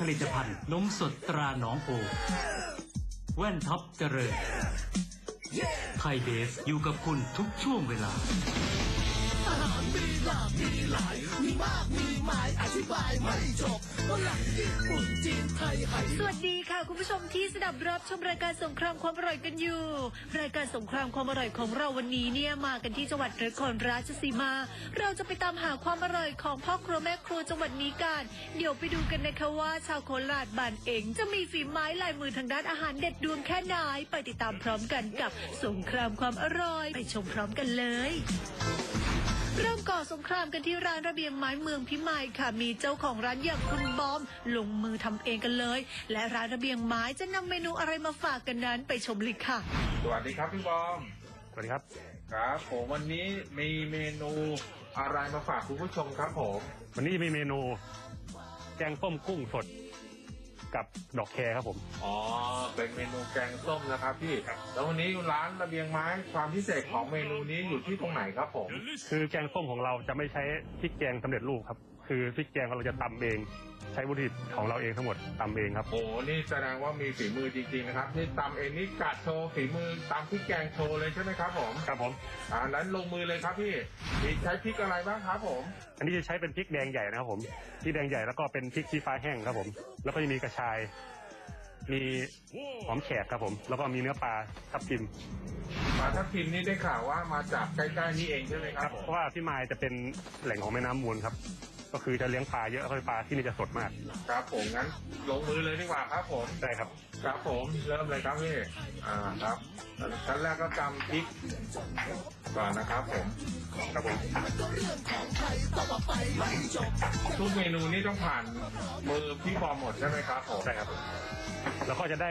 ผลิตภัณฑ์นมสดตราหนองโพแว่นท็อปเจริญไทยเบฟอยู่กับคุณทุกช่วงเวลาอาหารมีหลากมีหลายมีมากมีหมายอธิบายไม่จบฝรั่งญี่ ปุ่นจีนไทยไทยสวัสดีค่ะ คุณผู้ชมที่สดับรับชมรายการสงครามความอร่อยกันอยู่ รายการสงครามความอร่อยของเราวันนี้เนี่ยมากันที่จังหวัดนครราชสีมา เราจะไปตามหาความอร่อยของพ่อครัวแม่ครัวจังหวัดนี้กัน เดี๋ยวไปดูกันนะคะว่าชาวโคราชบ้านเอง จะมีฝีไม้ลายมือทางด้านอาหารเด็ดดวงแค่ไหนไปติดตามพร้อมกันกับสงครามความอร่อย ไปชมพร้อมกันเลย สงครามกันที่ร้านระเบียงไม้เมืองพิมายค่ะ มีเจ้าของร้านอย่างคุณบอม ลงมือทำเองกันเลย และร้านระเบียงไม้จะนำเมนูอะไรมาฝากกันนั้นไปชมเลยค่ะ สวัสดีครับพี่บอมสวัสดีครับ ครับ ผมวันนี้มีเมนูอะไรมาฝากคุณผู้ชมครับผม วันนี้มีเมนู แกงส้มกุ้งสด กับดอกแครครับผม อ๋อ เป็นเมนูแกงส้มนะครับพี่ แล้ววันนี้ร้านระเบียงไม้ความพิเศษของเมนูนี้อยู่ที่ตรงไหนครับผม คือแกงส้มของเราจะไม่ใช้พริกแกงสำเร็จรูปครับ คือพริกแกงเราจะตำเอง ใช้วัตถุดิบของเราเองทั้งหมดตำเองครับ โอ้นี่แสดงว่ามีฝีมือจริงๆนะครับ นี่ตำเองนี่กัดโชว์ฝีมือตำพริกแกงโชว์เลยใช่ไหมครับผม ครับผม อ่านั้นลงมือเลยครับพี่มีใช้พริกอะไรบ้างครับผม อันนี้จะใช้เป็นพริกแดงใหญ่นะครับผมพริกแดงใหญ่แล้วก็เป็นพริกชี้ฟ้าแห้งครับผม แล้วก็จะมีกระชาย มีหอมแขกครับผม แล้วก็มีเนื้อปลาทับทิมปลาทับทิมนี่ได้ข่าวว่ามาจากใกล้ๆนี่เองใช่ไหมคครัรับบผมเพราะว่าพี่มายจะเป็นแหล่งของแม่น้ำมูลครับ ก็คือจะเลี้ยงปลาเยอะแล้วก็ปลาที่นี่จะสดมากครับผมงั้นลงมือเลยดีกว่าครับผมได้ครับ ครับผมเริ่มเลยครับพี่อ่าครับชั้นแรกก็กำพริกก่อนนะครับผมครับผมทุกเมนูนี่ต้องผ่านมือพี่บอมหมดใช่ไหมครับผมใช่ครับแล้วก็จะได้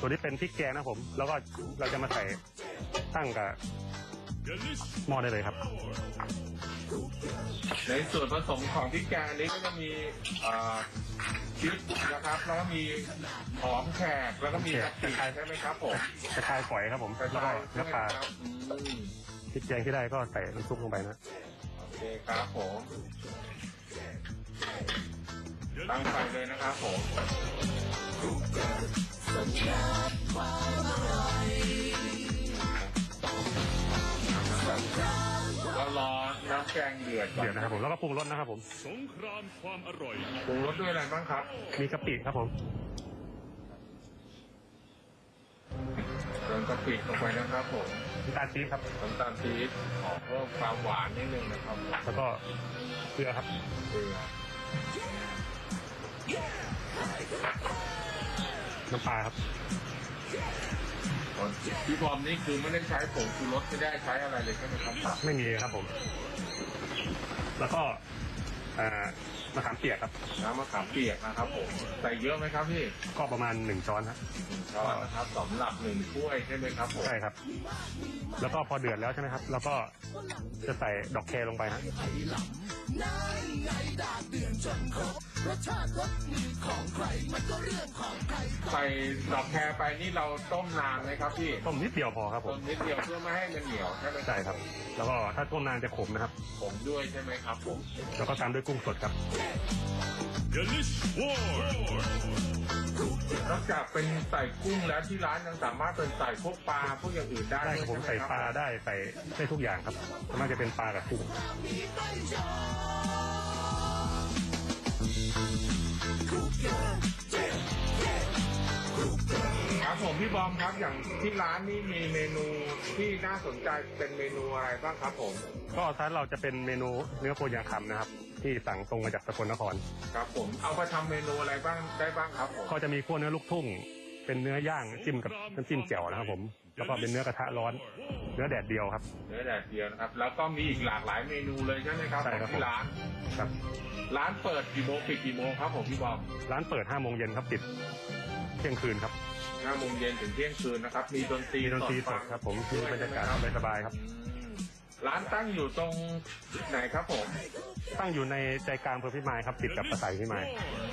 ตัวนี้เป็นพริกแกงนะผม แล้วก็เราจะมาใส่ตั้งกับหม้อได้เลยครับ ในส่วนผสมของพริกแกงอันนี้ก็จะมีอ่าพริกนะครับ แล้วก็มีหอมแขกแล้วก็มีกะปิใช่ไหมครับผมกระชายฝอยครับผมกระแล้วก็ชายใช่เนื้อไหมปลาครับอืมพริกแกงที่ได้ก็ใส่น้ำซุปลงไปนะโอเคครับผมตั้งไฟเลยนะครับผมก็ แกงเดือดก่อนเดี๋ยวนะครับผมแล้วก็ปรุงรสนะครับผมสงครามความอร่อย ปรุงรสด้วยอะไรบ้างครับ มีกะปิครับผมเติมกะปิลงไปนะครับผมน้ำตาลปี๊บครับน้ำตาลปี๊บขอเพิ่มความหวานนิดนึงนะครับแล้วก็เกลือครับเกลือน้ำปลาครับ พี่บอมนี่คือไม่ได้ใช้ผงชูรสไม่ได้ใช้อะไรเลยใช่ไหมครับ ไม่มีครับผม แล้วก็อ่ามะขามเปียกครับ น้ำมะขามเปียกนะครับผมใส่เยอะไหมครับพี่ก็ประมาณหนึ่งช้อนครับช้อนนะครับสำหรับหนึ่งถ้วยใช่ไหมครับผมใช่ครับ แล้วก็พอเดือดแล้วใช่ไหมครับ แล้วก็จะใส่ดอกแครลงไปฮะนั่นไงดาดเดือนจนครบรสชาติรสมือของใครมันก็เรื่องของ ใครใส่ดอกแครไปนี่เราต้มนานไหมครับพี่ต้มนิดเดียวพอครับผต้มมนิดเดียวเพื่อไม่ให้มันเหนียวใช่ไหมใช่ครับ แล้วก็ถ้าต้มนานจะขมนะครับ ผมด้วยใช่ไหมครับผม แล้วก็ตามด้วยกุ้งสดครับ Delish War นอกจากเป็นใส่กุ้งแล้วที่ร้านยังสามารถเป็นใส่พวกปลาพวกอย่างอื่นได้ได้ครับผมช่ใส่ไหปลาได้ใส่ได้ทุกอย่างครับส่วนมากจะเป็นปลากับกุ้งครับ พี่บอมครับอย่างที่ร้านนี่มีเมนูที่น่าสนใจเป็นเมนูอะไรบ้างครับผมก็ท้านเราจะเป็นเมนูเนื้อโคยางคำนะครับ ที่สั่งตรงมาจากสกลนคร ครับผมเอาไปทำเมนูอะไรบ้างได้บ้างครับผมก็จะมีขั้วเนื้อลูกทุ่ง เป็นเนื้อย่างจิ้มกับน้ำจิ้มแจ่วนะครับผมแล้วก็เป็นเนื้อกระทะร้อน เนื้อแดดเดียวครับ เนื้อแดดเดียวนะครับ แล้วก็มีอีกหลากหลายเมนูเลยใช่ไหมครับใช่ขครัอบงที่ร้าน ครับ ร้านเปิดกี่โมงปิดกี่โมงครับผมพี่บอมร้านเปิด5โมงเย็นครับปิดเที่ยงคืนครับ ห้าโมงเย็นถึงเที่ยงคืนนะครับ มีดนตรีมีดนตรีสดครับผมคือบรรยากาศสบายๆครับ อืม ร้านตั้งอยู่ตรงไหนครับผม ตั้งอยู่ในใจกลางอำเภอพิมายครับติดกับประสายพิมาย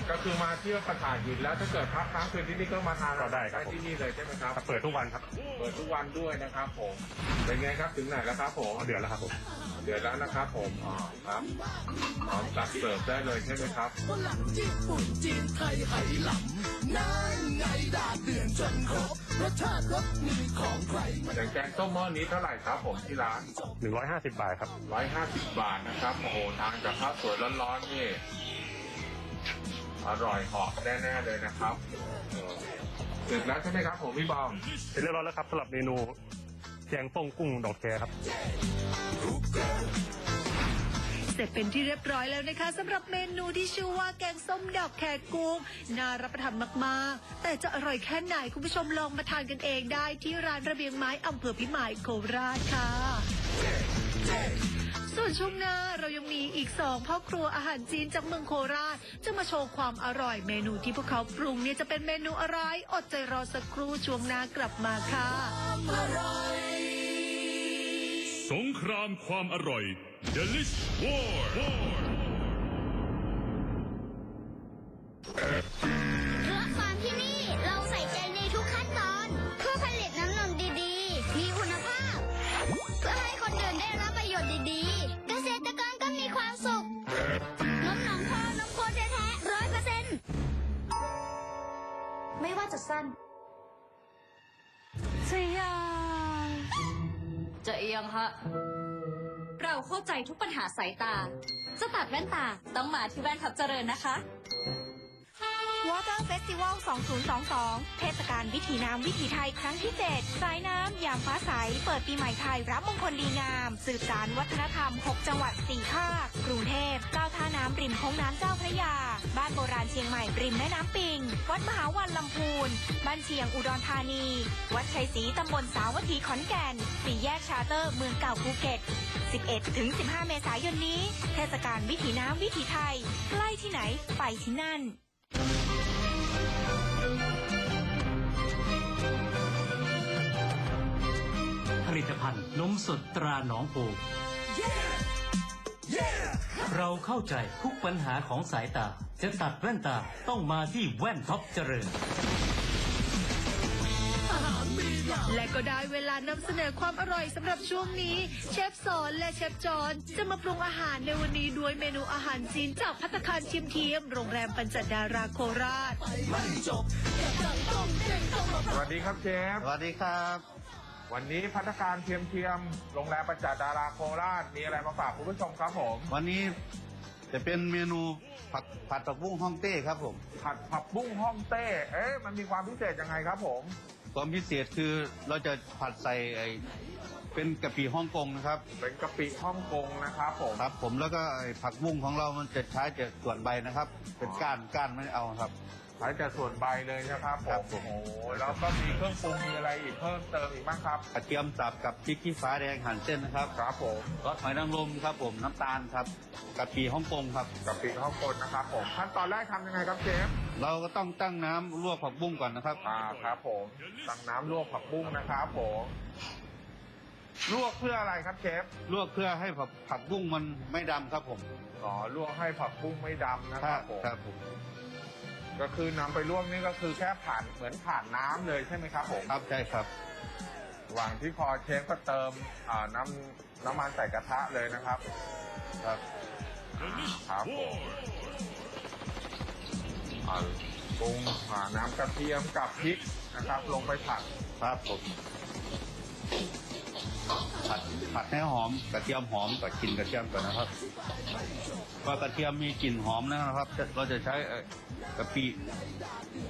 ก็คือมาเที่ยวประสาทหินแล้วถ้าเกิดพักค้างคืนที่นี่ก็มาทานก็ได้ครับผมที่นี่เลยใช่ไหมครับเปิดทุกวันครับเปิดทุกวันด้วยนะครับผม เป็นไงครับถึงไหนแล้วครับผม เดือนแล้วครับผม เดือนแล้วนะครับผมอ๋อครับพร้อมตักเสิร์ฟได้เลยใช่ไหมครับ ฝรั่งญี่ปุ่นจีนไทยไหหลำนั่นไงดาดเดือนจนครบรสชาติรสมีของใครมาอย่างแกงส้มหม้อนี้เท่าไหร่ครับผมที่ร้าน 150บาทครับร้อยห้าสิบบาทนะครับ โอ้โห ทานกับข้าวสวยร้อนๆนี่ อร่อยเหาะแน่ๆเลยนะครับเออเสร็จแล้วใช่ไหมครับผมพี่บอมเสร็จเรียบร้อยแล้วครับสำหรับเมนูแกงส้มกุ้งดอกแคครับ เสร็จเป็นที่เรียบร้อยแล้วนะคะสำหรับเมนูที่ชื่อว่าแกงส้มดอกแคกุ้งน่ารับประทานมากๆ แต่จะอร่อยแค่ไหนคุณผู้ชมลองมาทานกันเองได้ที่ร้านระเบียงไม้อำเภอพิมายโคราชค่ะ ส่วนช่วงหน้าเรายังมีอีกสองพ่อครัวอาหารจีนจากเมืองโคราชจะมาโชว์ความอร่อยเมนูที่พวกเขาปรุงเนี่ยจะเป็นเมนูอะไร อดใจรอสักครู่ช่วงหน้ากลับมาค่ะ สงครามความอร่อย Delish War เาจะสั้นจะยังจะเอียงฮะ เราเข้าใจทุกปัญหาสายตา จะตัดแว่นตาต้องมาที่แว่นทับเจริญนะคะ Water Festival 2022 เทศกาลวิถีน้ำวิถีไทยครั้งที่ 7 สายน้ำยามฟ้าใส เปิดปีใหม่ไทยรับมงคลดีงาม สืบสารวัฒนธรรม 6 จังหวัด 4 ภาค กรุงเทพเก้าท่าน้ำริมโค้งน้ำเจ้าพระยา บ้านโบราณเชียงใหม่ริมแม่น้ำปิง วัดมหาวันลำพูน บ้านเชียงอุดรธานี วัดชัยศรีตำบลสาวัตถีขอนแก่น สี่แยกชาเตอร์เมืองเก่าภูเก็ต 11 ถึง 15 เมษายนนี้ เทศกาลวิถีน้ำวิถีไทย ใกล้ที่ไหนไปที่นั่น ลิตภัณฑ์นมสดตราหนองโพเราเข้าใจทุกปัญหาของสายตา จะตัดแว่นตาต้องมาที่แว่นท็อปเจริญ และก็ได้เวลานำเสนอความอร่อยสำหรับช่วงนี้ เชฟสอนและเชฟจอนจะมาปรุงอาหารในวันนี้ด้วยเมนูอาหารจีนจากพัตตาคารเทียมเทียมโรงแรมปัญจดาราโคราชสวัสดีครับเชฟ สวัสดีครับ วันนี้พัฒนาการเทียมเทียมโรงแรมประจัดดาราโคราชมีอะไรมาฝากคุณผู้ชมครับผม วันนี้จะเป็นเมนูผัดผัดผักบุ้งฮ่องเต้ครับผม ผัดผักบุ้งฮ่องเต้ เอ๊ะมันมีความพิเศษยังไงครับผมความพิเศษคือเราจะผัดใส่ไอ้เป็นกะปิฮ่องกงนะครับ เป็นกะปิฮ่องกงนะครับผมครับ ผมแล้วก็ไอ้ผักบุ้งของเรามันจะใช้แต่ส่วนใบนะครับ เป็นก้านก้านไม่เอาครับ ใช้แต่ส่วนใบเลยนะครับผครัมบผม โอ้โหแล้วก็มีเครื่องปรุงมีอะไรอีกเพิ่มเติมอีกบ้างครับกระเทียมสับกับพริกขี้ฟ้าแดงหั่นเส้นนะครับครับผมรสหอยนางรมครับผมน้ำตาลครับกะปิฮ่องกงครับกะปิฮ่องกงนะครับผมขั้นตอนแรกทำยังไงครับเชฟเราก็ต้องตั้งน้ำลวกผักบุ้งก่อนนะครับ อ่าครับผมตั้งน้ำลวกผักบุ้งนะครับผมลวกเพื่ออะไรครับเชฟลวกเพื่อให้ผักผักบุ้งมันไม่ดำครับผมอ๋อลวกให้ผักบุ้งไม่ดำนะคครัรับบผม ครับผม ก็คือนำไปลวกนี่ก็คือแค่ผ่านเหมือนผ่านน้ำเลยใช่ไหมครับผมครับใช่ครับ ระหว่างที่พอเชฟก็เติมอ่าน้ำน้ำมันใส่กระทะเลยนะครับ ครับ ครับผมอ่าปรุงอ่าน้ำกระเทียมกับพริกนะครับ ลงไปผัด ครับผมผัด ผัดให้หอมกระเทียมหอมกับกลิ่นกระเทียมก่อนนะครับพอกระเทียมมีกลิ่นหอมนะครับจะเราจะใช้เอ่อกะปิ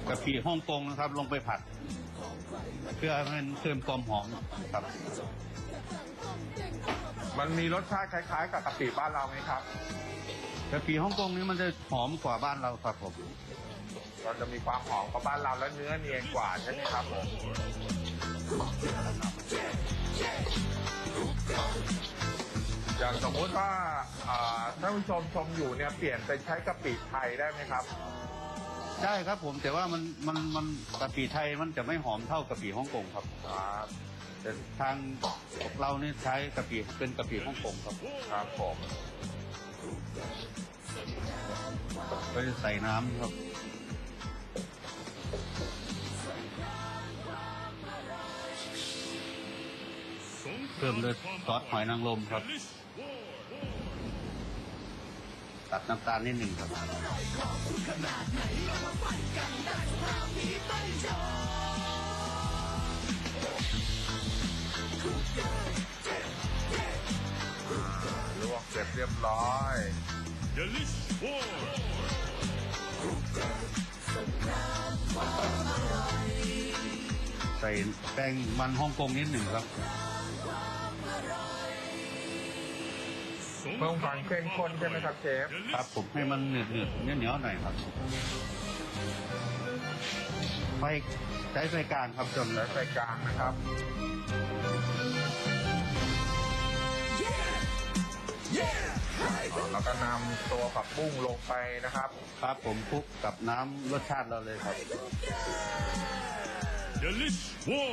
กะปิฮ่องกงนะครับ ลงไปผัด เพื่อให้มันเพิ่มความหอมครับ มันมีรสชาติคล้ายๆ กับกะปิบ้านเราไหมครับกะปิฮ่องกงนี้มันจะหอมกว่าบ้านเราครับผมเราจะมีความหอมกว่าบ้านเราและเนื้อเนียนกว่าใช่ไหมครับผม อย่างสมมุติว่าอ่าท่านผู้ชมชมอยู่เนี่ยเปลี่ยนเป็นใช้กะปิไทยได้ไหมครับ ได้ครับผมแต่ว่ามันมันมันกะปิไทยมันจะไม่หอมเท่ากะปิฮ่องกงครับครับแต่ทางเรานี่ใช้กะปิเป็นกะปิฮ่องกงครับครับผมก็จะใส่น้ำครับ เพิ่มด้วยซอสหอยนางรมครับ ตัดน้ำตาลนิดหนึ่งครับลวกเสร็จเรียบร้อย Delish War ใส่แป้งมันฮ่องกงนิดหนึ่งครับ เพิ่มความเข้มข้นใช่ไหมครับเชฟครับผมให้มันเหนืดเหนืดเหนียวเหนียวๆหน่อยครับไฟใช้ไฟกลางครับจนแล้วใส่กลางนะครับ แล้วก็นำตัวผักบุ้งลงไปนะครับ ครับผมคลุกกับน้ำรสชาติเราเลยครับ Delish War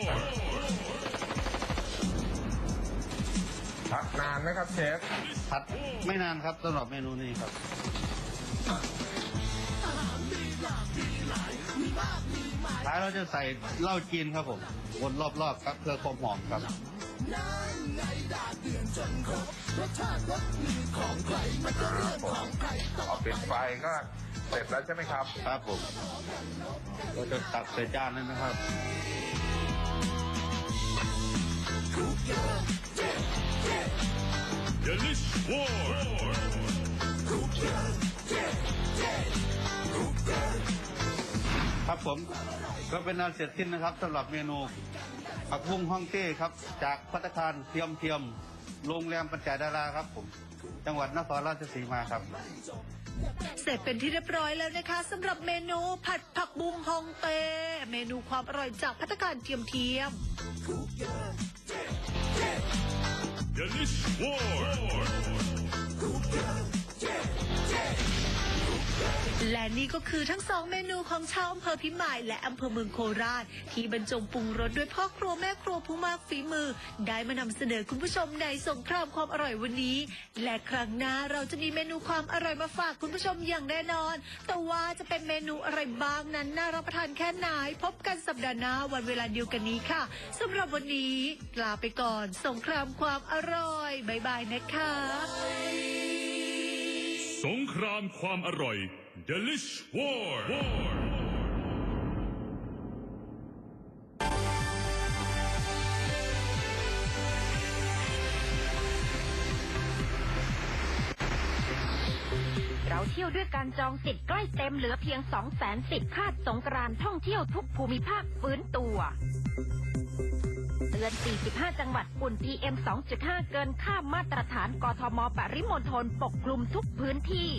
พักนานไหมครับเชฟผัดไม่นานครับสำหรับเมนูนี้ครับท้ายเราจะใส่เหล้าจีนครับผมวนรอบๆครับเพื่อความหอมครับผมเอาปิดไฟก็เสร็จแล้วใช่ไหมครับ ครับผม ก็จะตักใส่จานเลยนะครับ ครับผมก็เป็นอันเสร็จสิ้นนะครับสำหรับเมนูผักบุ้งฮ่องเต้ครับ จากพัตตาคารเทียมเทียมโรงแรมปัญจดาราครับผม จังหวัดนครราชสีมาครับ เสร็จเป็นที่เรียบร้อยแล้วนะคะสำหรับเมนูผัดผักบุ้งฮองเต้เมนูความอร่อยจากพัตตารเทียมเทียม Delish War และนี่ก็คือทั้งสองเมนูของชาวอำเภอพิมายและอำเภอเมืองโคราช ที่บรรจงปรุงรสด้วยพ่อครัวแม่ครัวผู้มากฝีมือ ได้มานำเสนอคุณผู้ชมในสงครามความอร่อยวันนี้ และครั้งหน้าเราจะมีเมนูความอร่อยมาฝากคุณผู้ชมอย่างแน่นอน แต่ว่าจะเป็นเมนูอะไรบ้างนั้นน่ารับประทานแค่ไหนพบกันสัปดาห์หน้าวันเวลาเดียวกันนี้ค่ะสำหรับวันนี้ลาไปก่อน สงครามความอร่อยบายบายนะคะ สงครามความอร่อย Delish War เราเที่ยวด้วยการจองสิทธิ์ใกล้เต็มเหลือเพียง 2 0 0 0 0สิทธิ์คาดสงกรานต์ท่องเที่ยวทุกภูมิภาคฟื้นตัว ตือน 45 จังหวัดฝุ่น PM 2.5 เกินค่ามาตรฐานกทม ปริมณฑลปกคลุมทุกพื้นที่